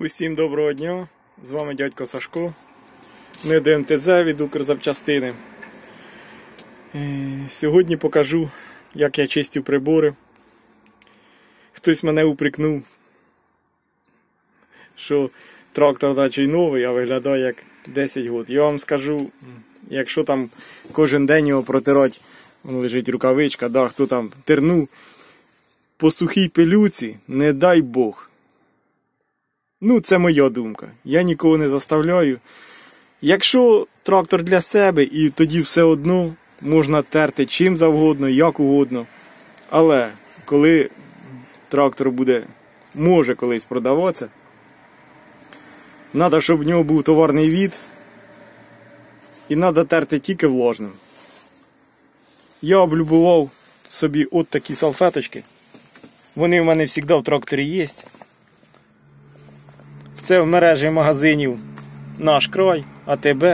Усім доброго дня! З вами дядько Сашко. Ми ДМТЗ від Укрзапчастини. Е, Сьогодні покажу, як я чистю прибори. Хтось мене упрекнув, що трактор наче й новий, а виглядає як 10 років. Я вам скажу, якщо там кожен день його протирати, лежить рукавичка, да, хто там тернув по сухій пилюці, не дай Бог. Ну, це моя думка. Я нікого не заставляю. Якщо трактор для себе, і тоді все одно можна терти чим завгодно, як угодно. Але коли трактор буде, може колись продаватися, треба, щоб в нього був товарний від. І треба терти тільки влажним. Я облюбував собі от такі салфеточки. Вони в мене завжди в тракторі є. Це в мережі магазинів наш край, АТБ,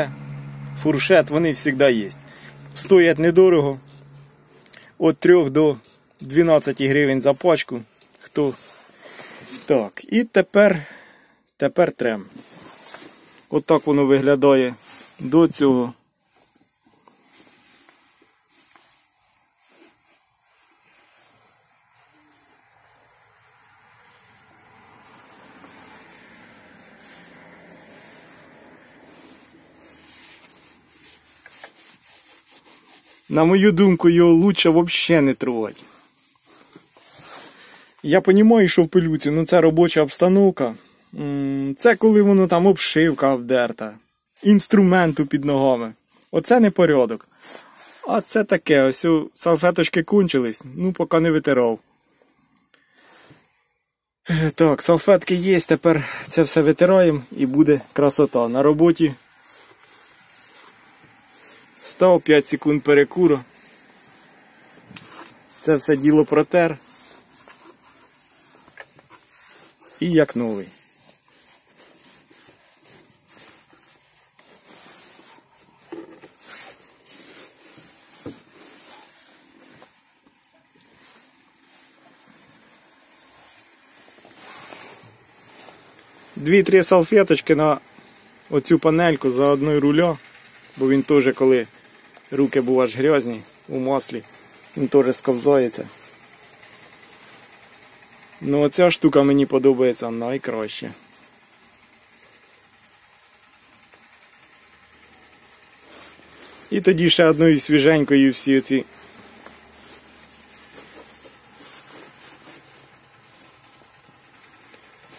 фуршет, вони завжди є. Стоять недорого. Від 3 до 12 гривень за пачку. Хто? Так, і тепер, тепер трем. От воно виглядає до цього. На мою думку, його лучше взагалі не трогати. Я розумію, що в пилюці, ну це робоча обстановка. Це коли воно там обшивка обдерта, інструменту під ногами. Оце не порядок. А це таке, ось салфеточки кончились, ну поки не витирав. Е, Так, салфетки є, тепер це все витираємо і буде красота. На роботі Став 5 секунд перекуру. Це все діло протер. І як новий. Дві-три салфеточки на оцю панельку за одною руля, бо він теж коли руки бувають грязні у маслі, він теж сковзається. Ну оця штука мені подобається найкраще. І тоді ще одною свіженькою всі оці.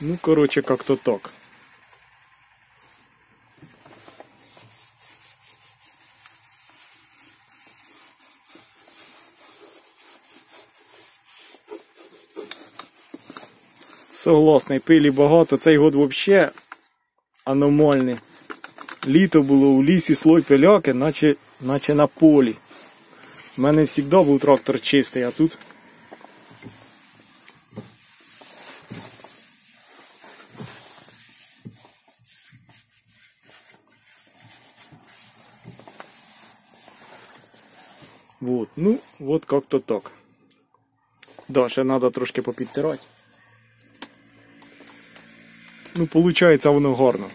Ну, коротше, як-то так. Согласний, пилі багато. Цей год взагалі аномальний. Літо було у лісі слой пиляки, наче, наче на полі. У мене завжди був трактор чистий, а тут. Вот, ну, вот как-то так. Да, ще треба трошки попідтирати. Ну, виходить, воно гарно.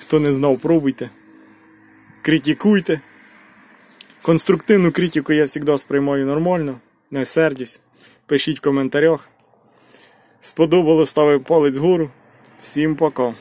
Хто не знав, пробуйте. Критикуйте. Конструктивну критику я завжди сприймаю нормально, не сердюсь. Пишіть в коментарях. Сподобалось, ставив палець вгору. Всім пока.